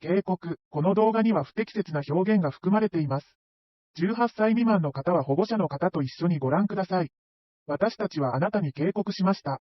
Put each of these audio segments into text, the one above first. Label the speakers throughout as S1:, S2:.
S1: 警告、この動画には不適切な表現が含まれています。18歳未満の方は保護者の方と一緒にご覧ください。私たちはあなたに警告しました。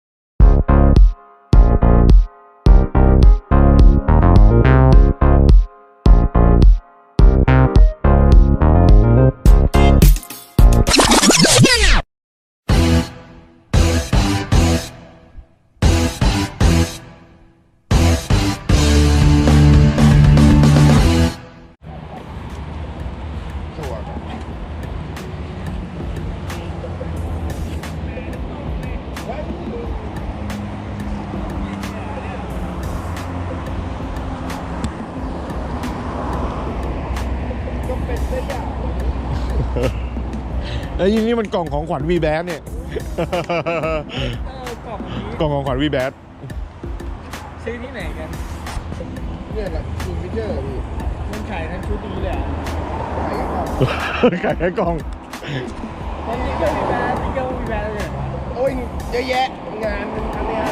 S2: แล้วยิ่งนี่มันกล่องของขวัญวีแบดเนี่ย
S3: กล่องนี้
S2: กล่องของขวัญวีแบด
S3: ซื้อที่ไหนกัน
S4: เนี่ยแหละคิงฟิเจอร์พี่
S3: มันขายทั้งชุดนี้เลยอะ
S4: ขายกระเป๋า
S2: ขายแค่กล่อง
S3: ตอนนี้ก็มีแบรนด์นี่ก็มีแบรนด์เลย
S4: โอ้ยเยอะแยะงานมันอันเนี้ย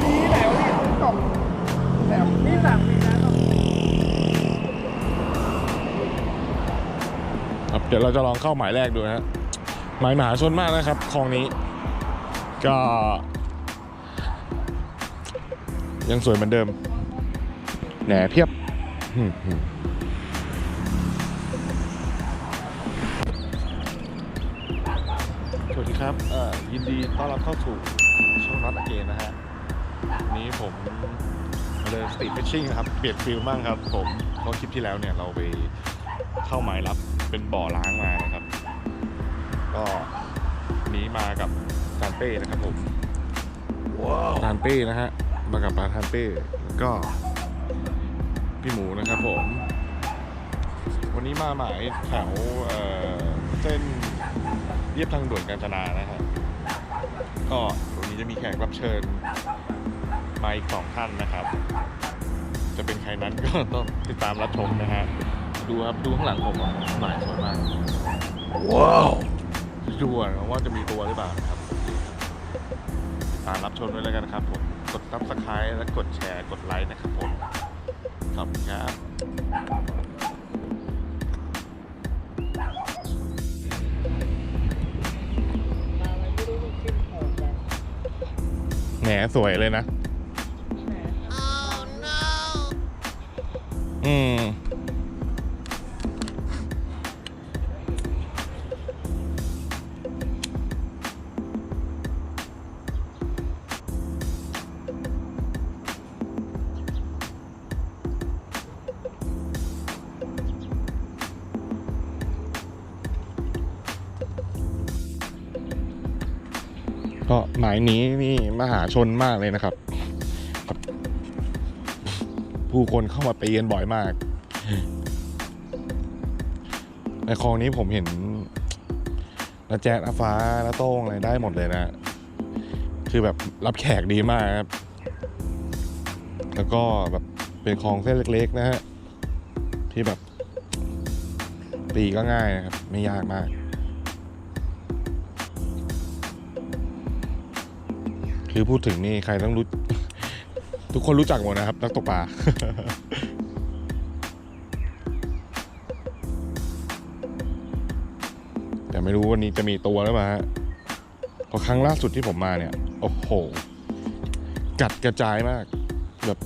S4: มีที่ไหนวะเนี่ยกล่องแบบ
S3: นี่สั่งมีนะ
S2: ครับเดี๋ยวเราจะลองเข้าหมายแรกดูนะฮะหมายมหาชนมากนะครับคลองนี้ ก็ ยังสวยเหมือนเดิมแหนเพียบสวัสดีครับเอ่อยินดีต้อนรับเข้าสู่ช่องน็อตเกนนะฮะนี้ผมมาเลยสตรีทฟิชชิ่งครับ เปลี่ยนฟิลมั่งครับ ผมเพราะคลิปที่แล้วเนี่ยเราไปเข้าหมายรับ เป็นบ่อล้างมานะครับ ก็วันนี้มากับจานเป้นะครับผมจานเป้นะฮะมากับปาทานเป้แล้วก็พี่หมูนะครับผม วันนี้มาหมายแถวเอ่อเส้นเรียบทางด่วนกาญจนานะฮะก็วันนี้จะมีแขกรับเชิญมาอีกสองท่านนะครับ จะเป็นใครนั้นก็ต้องติดตามรับชมนะฮะ ดูครับ ดูข้างหลังผมอะหมายสวยมาก ว้าวดูอะว่าจะมีตัวหรือเปล่านะครับติดตามรับชมด้วยแล้วกันนะครับผม กด subscribe และกดแชร์ กดไลค์นะครับผม ขอบคุณครับ
S3: มาอะไรไม่รู้มันขึ้นโหดแบบ
S2: แหมสวยเลยนะ
S3: แหม
S2: อืมายนี้นี่มหาชนมากเลยนะครับ ผู้คนเข้ามาตีกันบ่อยมาก ในคลองนี้ผมเห็นนาแจ๊ดอาฟ้านาโต้งอะไรได้หมดเลยนะ คือแบบรับแขกดีมากครับ แล้วก็แบบเป็นคลองเส้นเล็ก ๆ นะฮะ ที่แบบตีก็ง่ายนะครับ ไม่ยากมาก คือพูดถึงนี่ใครต้องรู้ ทุกคนรู้จักหมดนะครับ นักตกปลาแต่ไม่รู้วันนี้จะมีตัวหรือเปล่าฮะพราะครั้งล่าสุดที่ผมมาเนี่ย โอ้โห กัดกระจายมาก แบบ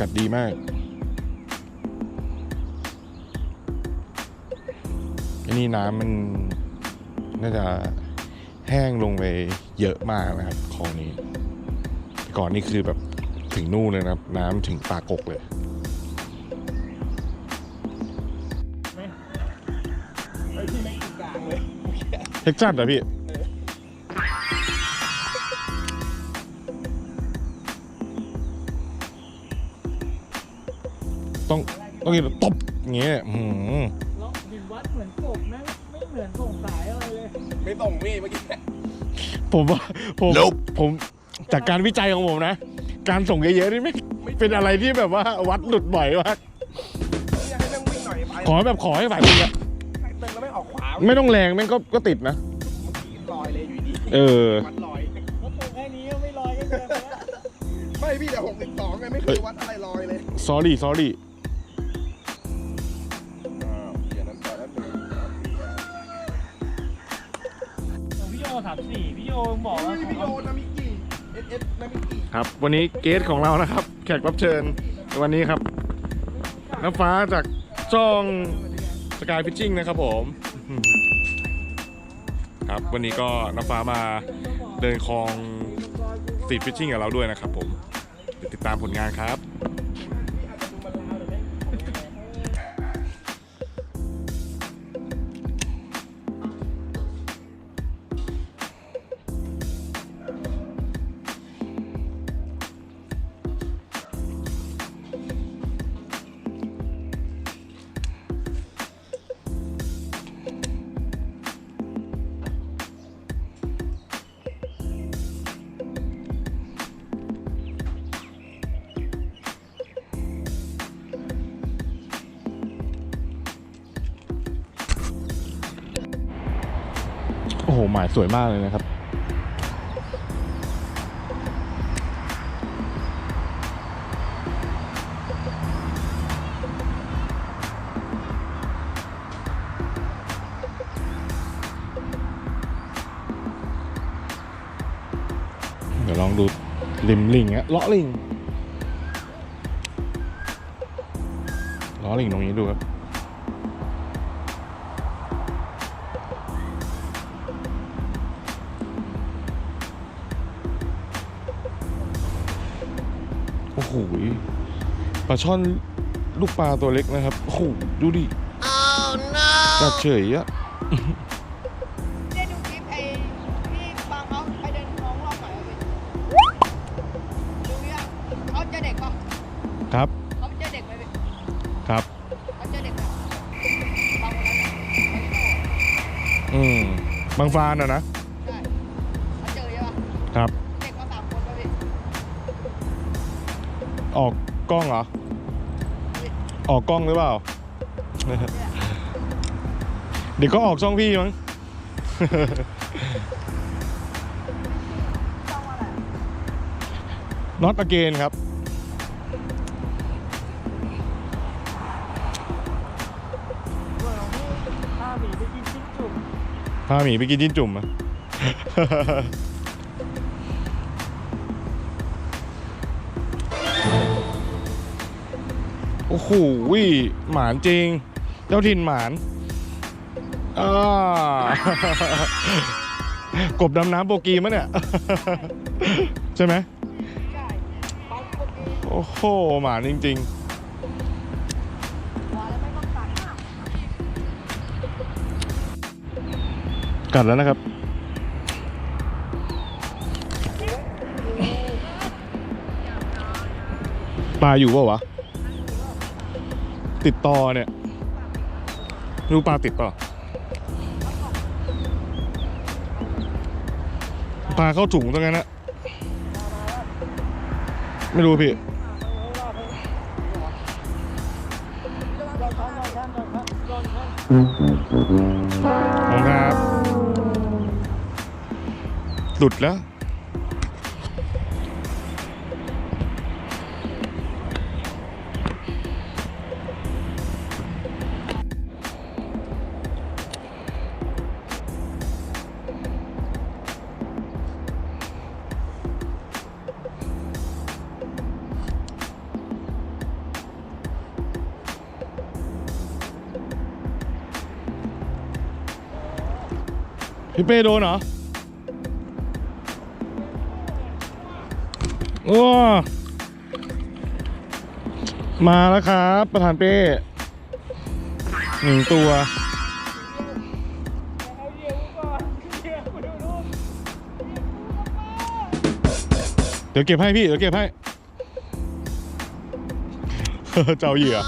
S2: กัดดีมาก อันนี้น้ำมันน่าจะแห้งลงไปเยอะมากนะครับคลองนี้ ก่อนนี่คือแบบถึงนู่นเลยนะครับ น้ำถึงปากกกเลย
S3: ไอ้ที่ไม่กลางเลย
S2: เท็กซัสเหรอพี่ต้องต้องกินตบอย่างเงี้ยอื้อหือ
S3: แล้วดินวัดเหมือนกบนะไม่เหมือนส่งสายอะไรเลย
S4: ไม่ส่งพี่เมื่อกี้
S2: ผมว่าผมผม จากการวิจัยของผมนะ การส่งเยอะๆนี่ไม่เป็นอะไรที่แบบว่าวัดหลุดบ่อยมาก
S4: อยากให้แม่งวิ่งหน่อยไป
S2: ขอแบบขอให้ฝ่ายมึงอะ
S4: ให้เติมแล้วไม่ออกขวา
S2: ไม่ต้องแรงแม่งก็ก็ติดนะ
S4: เมื่อกี้ลอยเลยอยู่ดี
S2: เออ
S4: วัดลอย
S3: แล้วตรงแค่นี้ก็ไม่ลอยก็เกินไปแล้ว
S4: ไม่พี่แต่หกสิบสองไงไม่เคยวัดอะไรลอยเลย
S2: sorry sorry
S4: อ้าวเดี๋ยวนั้นต่อแล้วหนึ่ง
S3: พี่โยสามสี่พี่โยบอก
S4: เฮ้
S3: ว่าย
S4: พี่โยนามิกิ
S2: ครับ วันนี้เกสของเรานะครับ แขกรับเชิญวันนี้ครับน้ำฟ้าจากช่องสกายฟิชชิ่งนะครับผม ครับวันนี้ก็น้ำฟ้ามาเดินคลองสตรีทฟิชชิ่งกับเราด้วยนะครับผมติดตามผลงานครับ หมายสวยมากเลยนะครับ เดี๋ยวลองดูริมลิงอะเลาะลิงล้อลิงตรงนี้ดูครับ ปลาช่อนลูกปลาตัวเล็กนะครับ โอ้โห ดูดิจัดเฉยอะ
S5: ได้ดูคลิปไอ้ที่บางเขาไปเดินคลองรอบไหนอะพี่ดูยังเขาเจอเด็กปะ
S2: ครับ
S5: เขาเจอเด็กไหมพี่
S2: ครับ
S5: เขาเจอเด็กไหมบางคนนั้นน่ะ
S2: อืมบางฟานอะนะ
S5: อ
S2: อกกล้องเหรอ ออกกล้องหรือเปล่า เดี๋ยวก็ออกช่องพี่มั้ง
S5: ต้องอะไร
S2: Not again ครับ
S3: เมื่อของพี่พาหมีไปกินชิ้นจุ่ม
S2: พาหมีไปกินจิ้นจุ่มอะ หหมานจริง เจ้าถิ่นหมานกบดำน้ำโปกีมั้ยเนี่ย ใช่ไหมโอ้โห หมานจริง
S5: หัวแล้วไม่ต้องตัด
S2: ๆกัดแล้วนะครับ ปลาอยู่เปล่าวะ ติดต่อเนี่ยดูปลาติดเปล่าปลาเข้าถุงตรงนั้นนะไม่รู้พี่ขอบคุณครับหลุดแล้ว พี่เป้โดนเหรอโอ้มาแล้วครับ ประธานเป้หนึ่งตัวเดี๋ยวเก็บให้พี่ เดี๋ยวเก็บให้ เจ้าเหยื่อ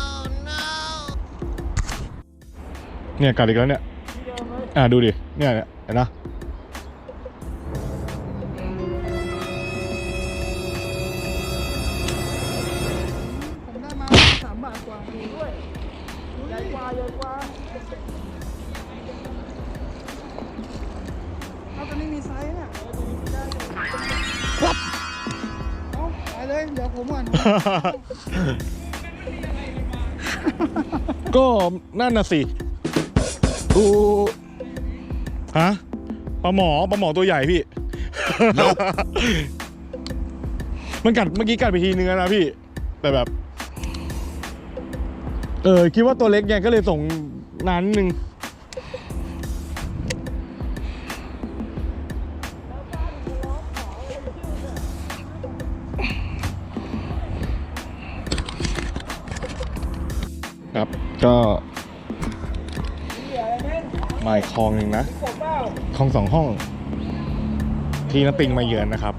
S2: เนี่ยกัดอีกแล้วเนี่ย
S3: ที่เดิมเลย
S2: อ่าดูดิ เนี่ยเนี่ย เห็นนะ
S5: ผมได้มาสามบาทกว่า
S3: มีด้วยใหญ่กว่าใหญ่กว่า
S5: เขาจะไม่มีไซส์เนี่ยเอาไปเลยเดี๋ยว
S4: ผมก่อน
S2: ก็นั่นน่ะสิดู ฮะปลาหมอปลาหมอตัวใหญ่พี่ มันกัดเมื่อกี้กัดไปทีนึงแล้วนะพี่ แต่แบบ เออคิดว่าตัวเล็กไงก็เลยส่งนานนิดนึงครับก็ ลองหนึ่งนะคลองสองห้อง ที่นัตติงมาเยือนนะครับ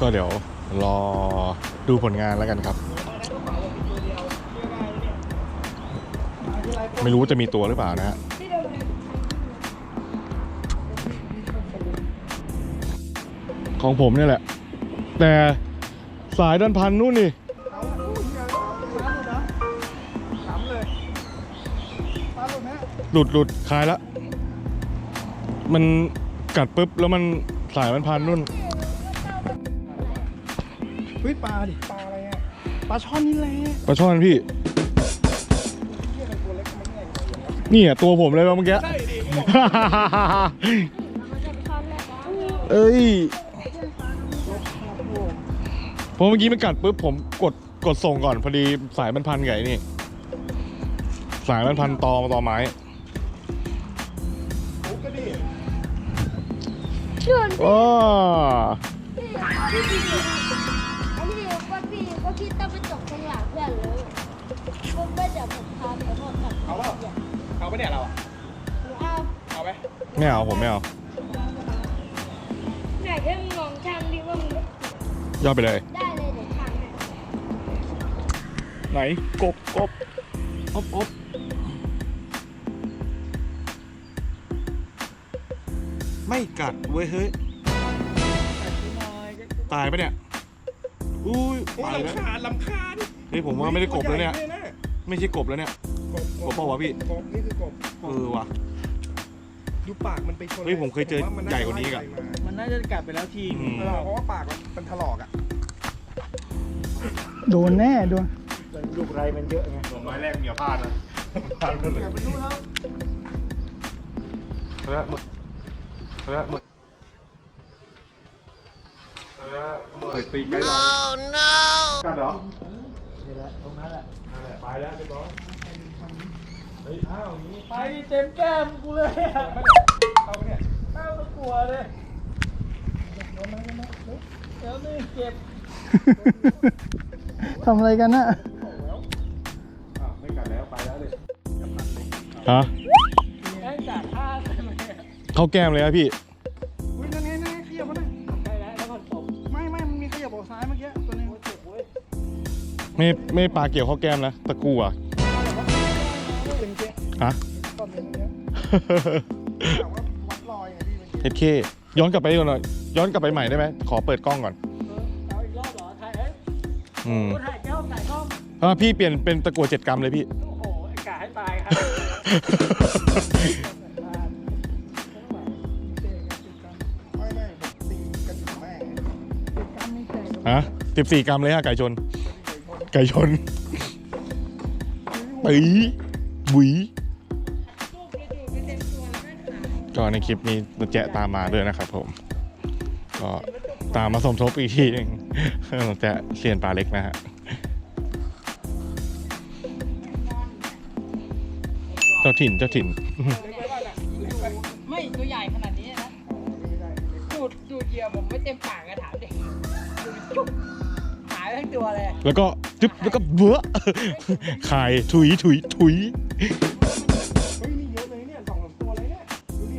S2: ก็เดี๋ยวรอดูผลงานแล้วกันครับ ไม่รู้จะมีตัวหรือเปล่านะฮะของผมเนี่ยแหละ แต่สายดันพันนู่นนี่ หลุดหลุดคลายละ มันกัดปุ๊บแล้วมันสายมันพันนุ่น
S4: เฮ้ยปลาดิ ปลาอะไรอะ ปลาช่อนนี่แหละ
S2: ปลาช่อนพี่ นี่อะตัวผมเลยเมื่อกี้ เอ้ยเพราะเมื่อกี้มันกัดปุ๊บผมกดกดส่งก่อนพอดีสายมันพันไงนี่ สายมันพันตอมาตอไม้
S6: ชวน
S2: ว้า
S6: พี่พี่พี่อันนี้ว่าพี่ว่าพี่ต้องไปจบข้างหลังเพื่อนเลยผมไม่เดี๋ยวผมพาไปหมดกับ
S4: เอาเปล่าเอาไปเนี่ยเราอะ
S6: เอา
S4: เอาไป
S2: ไม่เอาผมไม่เอา
S6: ไหนแค่มึงลองช่างดิว่ามึง
S2: ย่อไปเลย
S6: ได้เลยเดี๋ยวช่างให้
S2: ไหนกบกบอบอบไม่กัดเว้ยเฮ้ย ตายปะเนี่ย อุ้ย
S4: โอ้
S2: ตายแล้ว
S4: ลำคาญลำคาญ
S2: เฮ้ยผมว่าไม่ได้กบแล้วเนี่ย
S4: ตัวใหญ่ะ
S2: ไม่ใช่กบแล้วเนี่ย
S4: กบ
S2: กบเปล่าวะพี่
S4: กบนี่คือกบ
S2: เออว่ะ
S4: ดูปากมันไปชน
S2: เฮ้ยผมเคยเจอ
S4: ผว่
S2: ใหญ่กว่านี้อีกอะ
S3: มันน่าจะกัดไปแล้วที
S2: อืม
S4: เออเพราะว่าปากมันเป็นถลอกอะ
S7: โดนแน่โดน
S4: ลูกไรมันเยอะไง
S2: ไม้แรกเมียพลาดนะพลาดเลย
S4: อย่าไปดูแล้ว
S2: เฮ้ยมึกเฮ้ยมึกเฮ้ยมึกเคยตีไกลหลังกัดเหรอ
S4: ไปแล้วไปบอส
S2: เฮ้ยอ้าวอย่างนี้
S3: ไปเต็มแก้มกูเลยอะ
S4: เข้าไปเนี่ย
S3: ข้าวก็กลัวเลยเดี๋ยวนี่เจ็บ
S7: ทำอะไรกันน่ะ
S4: อ้าวไม่กัดแล้วไปแล้วเลย
S2: ฮะ
S3: แค่กัดท่าใช่ไหม
S2: เข้าแก้มเลยครับพี่
S4: ไม่ไม่
S2: ปลาเกี่ยวเข้าแก้มนะตะกูอะ
S4: เป็นเจ๊
S2: ฮะ
S4: ตอนนี้เนี่ยถามว่าวัดรอยไงพี่เมื่อกี้
S2: เอเคย้อนกลับไปก่อนหน่อยย้อนกลับไปใหม่ได้ไหมขอเปิดกล้องก่อน
S3: เออเอาอีกรอบเหรอถ่ายเอ้ย
S2: อืม
S3: กูถ่ายแก้วถ่ายกล้อง
S2: อ่าพี่เปลี่ยนเป็นตะกัวเจ็ดกรัมเลยพี่
S3: โอ้โหไอ้กาให้ตายครับ
S4: ไม่ไม่ผมตีกันอยู่แม่ง
S2: ฮะสิบสี่กรัมเลยฮะไก่ชน ไก่ชนปีบุ๋ยก็ในคลิปนี้แจะตามมาด้วยนะครับผม ก็ตามมาสมทบอีกทีหนึงแจะเซียนปลาเล็กนะฮะเจ้าถิ่นเจ้าถิ่น
S3: ไม่ตัวใหญ่ขนาดนี้นะดูดดูดเหยื่อผมไม่เต็มปากกระถามดิดูดจุ๊บหายทั้งตัวเลย
S2: แล้วก็ จึ๊บแล้วก็เบ้อขายถุยถุยถุย
S4: เฮ้ยนี่เยอะเลยเนี่ยสองสามตัวเลยเนี่ยดูดิ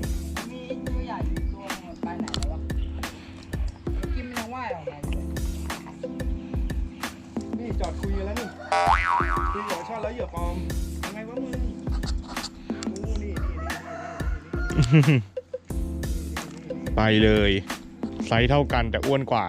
S3: มีตัวใหญ่อยู่ตัวหนึงไปไหนแล้ววะเมื่อกี้มันยังว่ายออกมาอยู่เลย
S4: นี่จอดคุยกันแล้วนี่คุยเหยื่อชอนแล้วเหยื่อปลอมยังไงวะมึงโอ้นี่นี่นี่นี่
S2: ไปเลยไซส์เท่ากันแต่อ้วนกว่า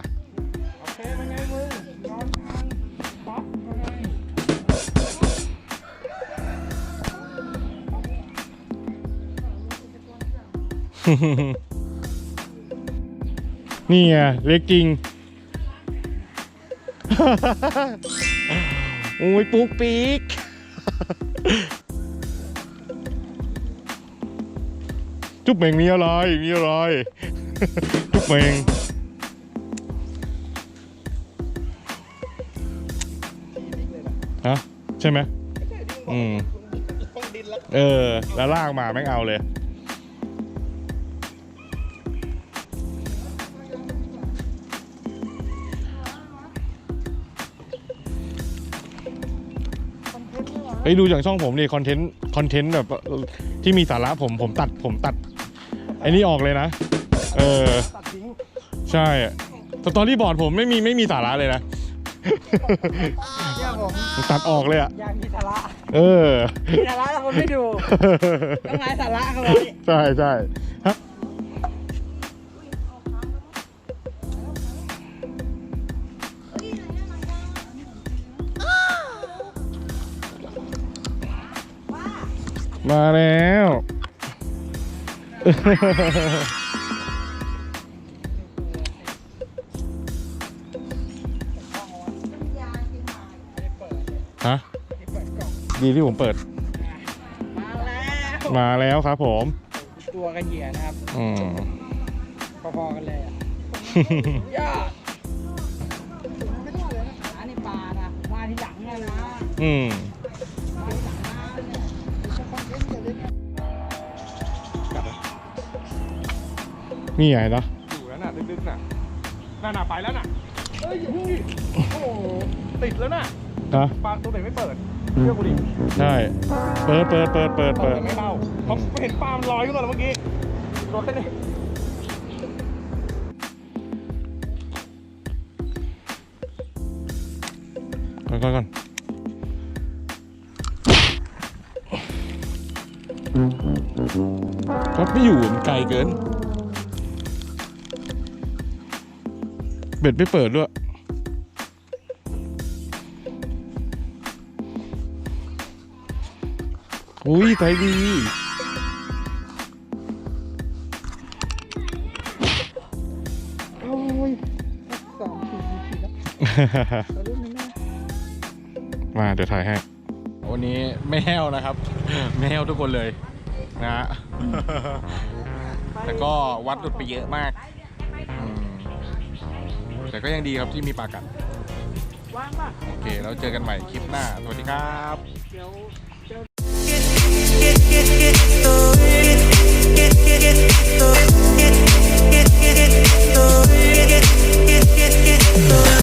S4: นี่ไงเล็
S2: กจริง โอ้ยปุ๊กปีกจุ๊บเมงมีอะไร มีอะไร จุ๊บเมงฮะใช่ไหมอืมเออ แล้วลากมาแม่งเอาเลย ฮ้ยดูอย่างช่องผมนี่คอนเทนต์คอนเทนต์แบบที่มีสาระผมผมตัดผมตัดไอ้นี่ออกเลยนะ เออ
S4: ตัดทิ้ง
S2: ใช่สตอรี่บอร์ดผมไม่มีไม่มีสาระเลยนะ
S3: เนี่ยผม
S2: ผมตัดออกเลยอะ
S3: อยากมีสาระ
S2: เออ
S3: มีสาระแต่คนไม่ดูต้องหาสาระเขาไว้
S2: ใช่ใช่ มาแล้ว ฮะ ดีที่ผมเปิด
S3: มาแล้ว
S2: มาแล้วครับผม
S3: ตัวกันเหยื่อนะครับ
S2: อืม
S3: พอๆกันเลยอะยอดอันนี้ปลานะมาที่หลังเนี่ยนะ
S2: อืม
S3: นี่
S2: ไงเนาะ
S4: อยู่แล้วน่ะดึกๆน่ะน่าหนาไปแล้วน่ะเอ้ยอย่าเพิ่งดิโอ้โหติดแล้วน่ะ
S2: ฮะ
S4: ปลาตัวไหนไม่เปิดเชื่อกูดิ
S2: ใช่เปิดเปิดเปิดเปิด
S4: เปิ
S2: เปิ
S4: ด
S2: ด
S4: ไม่เบาเพราะเห็นปลามันลอยขึ้นมาแล้วเมื่อกี้รถเลย
S2: ก่อนก่อนก่อนรถไม่อยู่มันไกลเกิน บ็ดไม่เปิดด้วย อุ้ยใจดี
S3: โอ้ยสองสี่สี่แล้วตัวรุ่นนี้นะ
S2: มาเดี๋ยวถ่ายให้ วันนี้ไม่แห้วนะครับ ไม่แห้วทุกคนเลยนะฮะแต่ก็วัดหลุดไปเยอะมากอืม แต่ก็ยังดีครับที่มีปลากัด
S3: ว่างป่ะ
S2: โอเคแล้วเจอกันใหม่คลิปหน้า สวัสดีครับ
S3: เดี๋ยว
S8: Get, get, get, get, get, get, get, get, get, get, get,